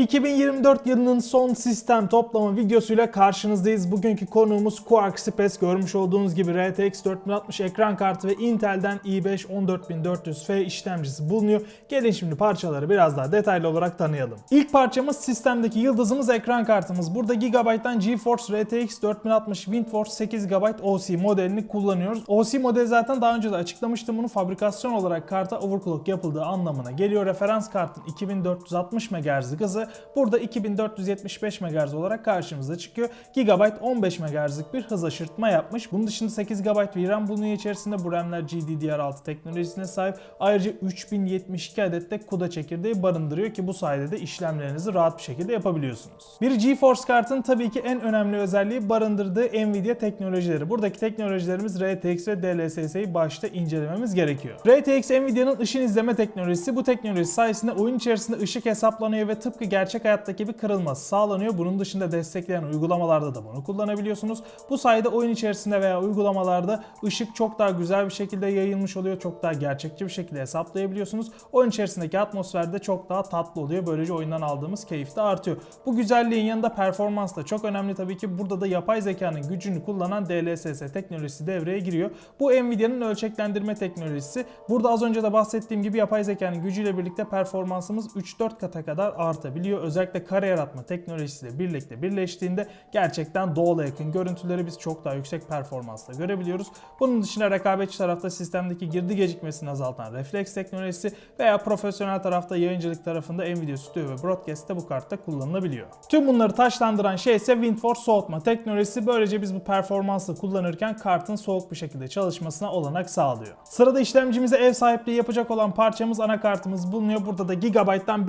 2024 yılının son sistem toplama videosuyla karşınızdayız. Bugünkü konuğumuz Quark Space. Görmüş olduğunuz gibi RTX 4060 ekran kartı ve Intel'den i5 14400F işlemcisi bulunuyor. Gelin şimdi parçaları biraz daha detaylı olarak tanıyalım. İlk parçamız sistemdeki yıldızımız ekran kartımız. Burada Gigabyte'dan GeForce RTX 4060 WindForce 8 GB OC modelini kullanıyoruz. OC modeli zaten daha önce de açıklamıştım. Bunun fabrikasyon olarak karta overclock yapıldığı anlamına geliyor. Referans kartın 2460 MHz hızı burada 2475 MHz olarak karşımıza çıkıyor. Gigabyte 15 MHz'lik bir hız aşırtma yapmış. Bunun dışında 8 GB VRAM bulunuyor içerisinde. Bu RAM'ler GDDR6 teknolojisine sahip. Ayrıca 3072 adet de CUDA çekirdeği barındırıyor ki bu sayede de işlemlerinizi rahat bir şekilde yapabiliyorsunuz. Bir GeForce kartın tabii ki en önemli özelliği barındırdığı Nvidia teknolojileri. Buradaki teknolojilerimiz RTX ve DLSS'yi başta incelememiz gerekiyor. RTX Nvidia'nın ışın izleme teknolojisi. Bu teknoloji sayesinde oyun içerisinde ışık hesaplanıyor ve tıpkı gerçek hayattaki gibi kırılması sağlanıyor. Bunun dışında destekleyen uygulamalarda da bunu kullanabiliyorsunuz. Bu sayede oyun içerisinde veya uygulamalarda ışık çok daha güzel bir şekilde yayılmış oluyor. Çok daha gerçekçi bir şekilde hesaplayabiliyorsunuz. Oyun içerisindeki atmosfer de çok daha tatlı oluyor. Böylece oyundan aldığımız keyif de artıyor. Bu güzelliğin yanında performans da çok önemli tabii ki. Burada da yapay zekanın gücünü kullanan DLSS teknolojisi devreye giriyor. Bu Nvidia'nın ölçeklendirme teknolojisi. Burada az önce de bahsettiğim gibi yapay zekanın gücüyle birlikte performansımız 3-4 kata kadar artabiliyor. Özellikle kare yaratma teknolojisiyle birlikte birleştiğinde gerçekten doğala yakın görüntüleri biz çok daha yüksek performansla görebiliyoruz. Bunun dışında rekabetçi tarafta sistemdeki girdi gecikmesini azaltan refleks teknolojisi veya profesyonel tarafta yayıncılık tarafında Nvidia Studio ve Broadcast'te bu kartta kullanılabiliyor. Tüm bunları taşlandıran şey ise WindForce soğutma teknolojisi. Böylece biz bu performansla kullanırken kartın soğuk bir şekilde çalışmasına olanak sağlıyor. Sırada işlemcimize ev sahipliği yapacak olan parçamız anakartımız bulunuyor. Burada da Gigabyte'dan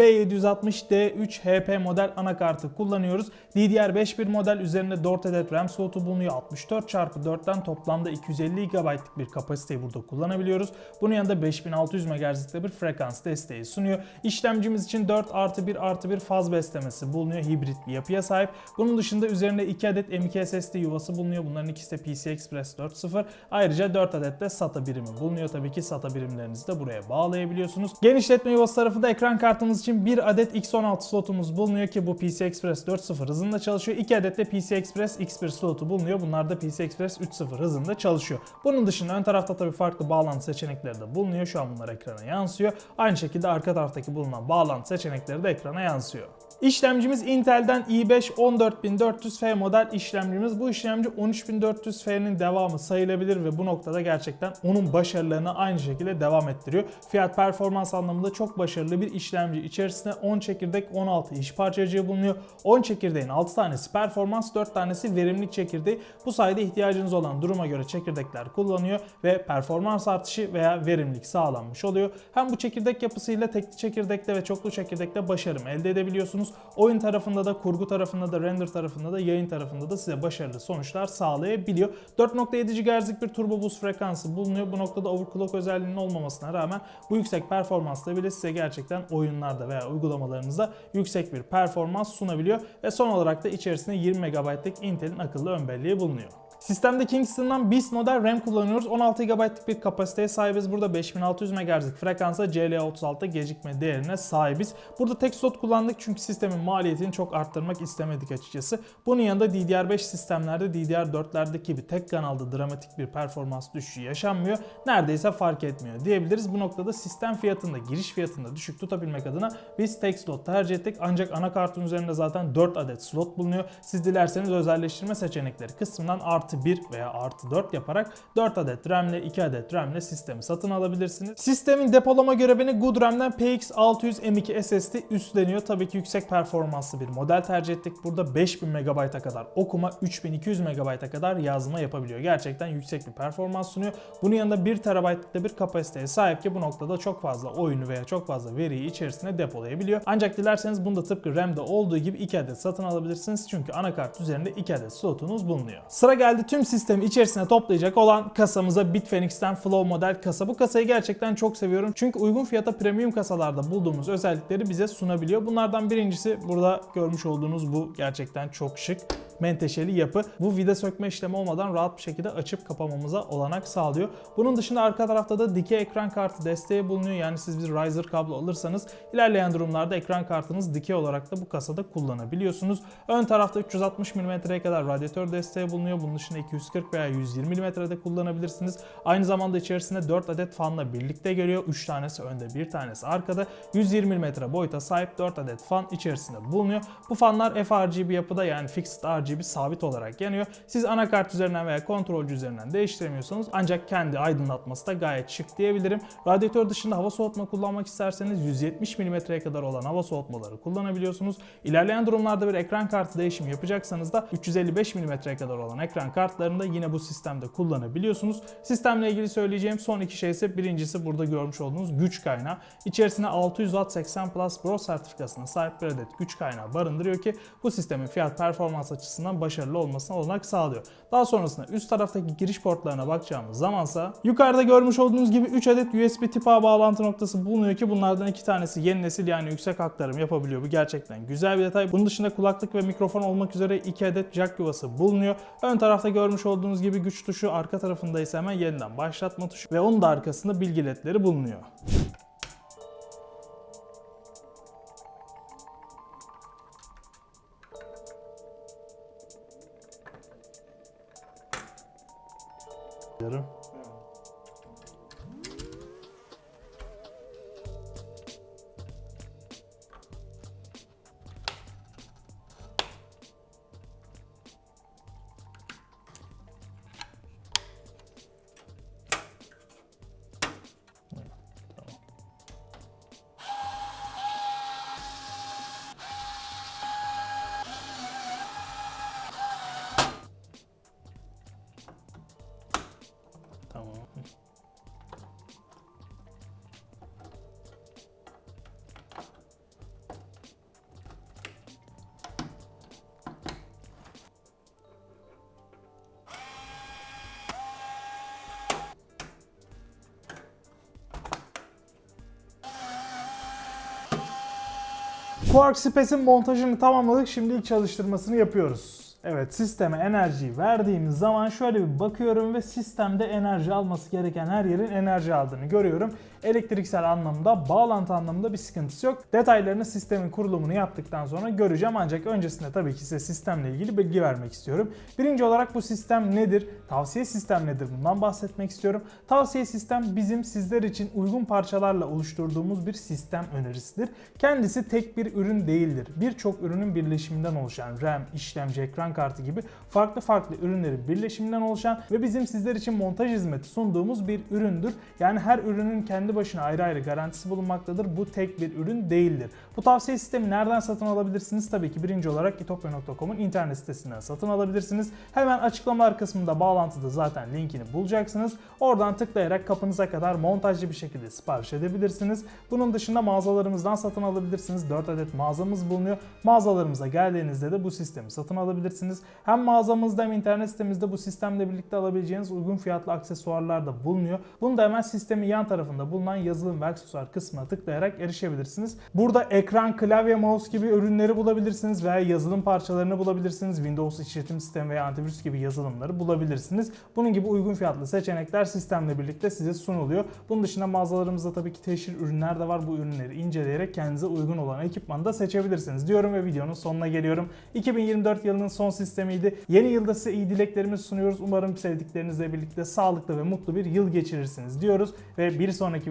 B760D3 HP model anakartı kullanıyoruz. DDR5 bir model üzerinde 4 adet RAM slotu bulunuyor. 64x4'ten toplamda 250 GB'lık bir kapasiteyi burada kullanabiliyoruz. Bunun yanında 5600 MHz'likte bir frekans desteği sunuyor. İşlemcimiz için 4 artı 1 artı 1 faz beslemesi bulunuyor. Hibrit bir yapıya sahip. Bunun dışında üzerinde 2 adet M.2 SSD yuvası bulunuyor. Bunların ikisi de PCI Express 4.0. Ayrıca 4 adet de SATA birimi bulunuyor. Tabii ki SATA birimlerinizi de buraya bağlayabiliyorsunuz. Genişletme yuvası tarafında ekran kartımız için 1 adet X16 slotumuz bulunuyor ki bu PCI Express 4.0 hızında çalışıyor. 2 adet de PCI Express X1 slotu bulunuyor. Bunlar da PCI Express 3.0 hızında çalışıyor. Bunun dışında ön tarafta tabii farklı bağlantı seçenekleri de bulunuyor. Şu an bunlar ekrana yansıyor. Aynı şekilde arka taraftaki bulunan bağlantı seçenekleri de ekrana yansıyor. İşlemcimiz Intel'den i5 14400F model işlemcimiz. Bu işlemci 13400F'nin devamı sayılabilir ve bu noktada gerçekten onun başarılarını aynı şekilde devam ettiriyor. Fiyat performans anlamında çok başarılı bir işlemci. İçerisinde 10 çekirdek 16 iş parçacığı bulunuyor. 10 çekirdeğin 6 tanesi performans 4 tanesi verimlilik çekirdeği. Bu sayede ihtiyacınız olan duruma göre çekirdekler kullanıyor ve performans artışı veya verimlilik sağlanmış oluyor. Hem bu çekirdek yapısıyla tekli çekirdekte ve çoklu çekirdekte başarım elde edebiliyorsunuz. Oyun tarafında da, kurgu tarafında da, render tarafında da, yayın tarafında da size başarılı sonuçlar sağlayabiliyor. 4.7 GHz'lik bir turbo boost frekansı bulunuyor. Bu noktada overclock özelliğinin olmamasına rağmen bu yüksek performansla bile size gerçekten oyunlarda veya uygulamalarınızda yüksek bir performans sunabiliyor. Ve son olarak da içerisinde 20 MB'lik Intel'in akıllı ön belleği bulunuyor. Sistemde Kingston'dan Beast model RAM kullanıyoruz. 16 GB'lık bir kapasiteye sahibiz. Burada 5600 MHz'lik frekansa CL36 gecikme değerine sahibiz. Burada tek slot kullandık çünkü sistemin maliyetini çok arttırmak istemedik açıkçası. Bunun yanında DDR5 sistemlerde DDR4'lerdeki gibi tek kanalda dramatik bir performans düşüşü yaşanmıyor. Neredeyse fark etmiyor diyebiliriz. Bu noktada sistem fiyatında, giriş fiyatında düşük tutabilmek adına biz tek slot tercih ettik. Ancak anakartın üzerinde zaten 4 adet slot bulunuyor. Siz dilerseniz özelleştirme seçenekleri kısmından artı 1 veya artı 4 yaparak 4 adet RAM ile 2 adet RAM ile sistemi satın alabilirsiniz. Sistemin depolama görevini Good RAM'den PX600 M2 SSD üstleniyor. Tabii ki yüksek performanslı bir model tercih ettik. Burada 5000 MB'a kadar okuma, 3200 MB'a kadar yazma yapabiliyor. Gerçekten yüksek bir performans sunuyor. Bunun yanında 1 TB'lık da bir kapasiteye sahip ki bu noktada çok fazla oyunu veya çok fazla veriyi içerisine depolayabiliyor. Ancak dilerseniz bunda tıpkı RAM'de olduğu gibi 2 adet satın alabilirsiniz. Çünkü anakart üzerinde 2 adet slotunuz bulunuyor. Sıra geldi tüm sistemi içerisine toplayacak olan kasamıza Bitfenix'ten Flow model kasa. Bu kasayı gerçekten çok seviyorum. Çünkü uygun fiyata premium kasalarda bulduğumuz özellikleri bize sunabiliyor. Bunlardan birincisi burada görmüş olduğunuz bu gerçekten çok şık menteşeli yapı. Bu vida sökme işlemi olmadan rahat bir şekilde açıp kapamamıza olanak sağlıyor. Bunun dışında arka tarafta da dikey ekran kartı desteği bulunuyor. Yani siz bir riser kablo alırsanız ilerleyen durumlarda ekran kartınız dikey olarak da bu kasada kullanabiliyorsunuz. Ön tarafta 360 mm'ye kadar radyatör desteği bulunuyor. Bunun dışında 240 veya 120 mm'de kullanabilirsiniz. Aynı zamanda içerisinde 4 adet fanla birlikte geliyor. 3 tanesi önde, bir tanesi arkada. 120 mm boyuta sahip 4 adet fan içerisinde bulunuyor. Bu fanlar FRGB yapıda yani Fixed RGB sabit olarak yanıyor. Siz anakart üzerinden veya kontrolcü üzerinden değiştiremiyorsanız ancak kendi aydınlatması da gayet şık diyebilirim. Radyatör dışında hava soğutma kullanmak isterseniz 170 mm'ye kadar olan hava soğutmaları kullanabiliyorsunuz. İlerleyen durumlarda bir ekran kartı değişimi yapacaksanız da 355 mm'ye kadar olan ekran kartlarını da yine bu sistemde kullanabiliyorsunuz. Sistemle ilgili söyleyeceğim son iki şey ise birincisi burada görmüş olduğunuz güç kaynağı. İçerisine 600 Watt 80 Plus Pro sertifikasına sahip bir adet güç kaynağı barındırıyor ki bu sistemin fiyat performans açısından başarılı olmasına olanak sağlıyor. Daha sonrasında üst taraftaki giriş portlarına bakacağımız zamansa yukarıda görmüş olduğunuz gibi 3 adet USB tip A bağlantı noktası bulunuyor ki bunlardan iki tanesi yeni nesil yani yüksek aktarım yapabiliyor. Bu gerçekten güzel bir detay. Bunun dışında kulaklık ve mikrofon olmak üzere 2 adet jack yuvası bulunuyor. Ön tarafta görmüş olduğunuz gibi güç tuşu, arka tarafında ise hemen yeniden başlatma tuşu ve onun da arkasında bilgi ledleri bulunuyor. Quark montajını tamamladık. Şimdi ilk çalıştırmasını yapıyoruz. Evet sisteme enerjiyi verdiğimiz zaman şöyle bir bakıyorum ve sistemde enerji alması gereken her yerin enerji aldığını görüyorum. Elektriksel anlamda, bağlantı anlamında bir sıkıntısı yok. Detaylarını sistemin kurulumunu yaptıktan sonra göreceğim ancak öncesinde tabii ki size sistemle ilgili bilgi vermek istiyorum. Birinci olarak bu sistem nedir? Tavsiye sistem nedir? Bundan bahsetmek istiyorum. Tavsiye sistem bizim sizler için uygun parçalarla oluşturduğumuz bir sistem önerisidir. Kendisi tek bir ürün değildir. Birçok ürünün birleşiminden oluşan RAM, işlemci, ekran kartı gibi farklı farklı ürünlerin birleşiminden oluşan ve bizim sizler için montaj hizmeti sunduğumuz bir üründür. Yani her ürünün kendi başına ayrı ayrı garantisi bulunmaktadır. Bu tek bir ürün değildir. Bu tavsiye sistemi nereden satın alabilirsiniz? Tabii ki birinci olarak itopya.com'un internet sitesinden satın alabilirsiniz. Hemen açıklamalar kısmında bağlantıda zaten linkini bulacaksınız. Oradan tıklayarak kapınıza kadar montajlı bir şekilde sipariş edebilirsiniz. Bunun dışında mağazalarımızdan satın alabilirsiniz. 4 adet mağazamız bulunuyor. Mağazalarımıza geldiğinizde de bu sistemi satın alabilirsiniz. Hem mağazamızda hem internet sitemizde bu sistemle birlikte alabileceğiniz uygun fiyatlı aksesuarlar da bulunuyor. Bunu da hemen sistemin yan tarafında bulunan yazılım ve aksesuar kısmına tıklayarak erişebilirsiniz. Burada ekran, klavye, mouse gibi ürünleri bulabilirsiniz veya yazılım parçalarını bulabilirsiniz. Windows işletim sistemi veya antivirüs gibi yazılımları bulabilirsiniz. Bunun gibi uygun fiyatlı seçenekler sistemle birlikte size sunuluyor. Bunun dışında mağazalarımızda tabii ki teşhir ürünler de var. Bu ürünleri inceleyerek kendinize uygun olan ekipmanı da seçebilirsiniz diyorum ve videonun sonuna geliyorum. 2024 yılının son sistemiydi. Yeni yılda size iyi dileklerimizi sunuyoruz. Umarım sevdiklerinizle birlikte sağlıklı ve mutlu bir yıl geçirirsiniz diyoruz ve bir sonraki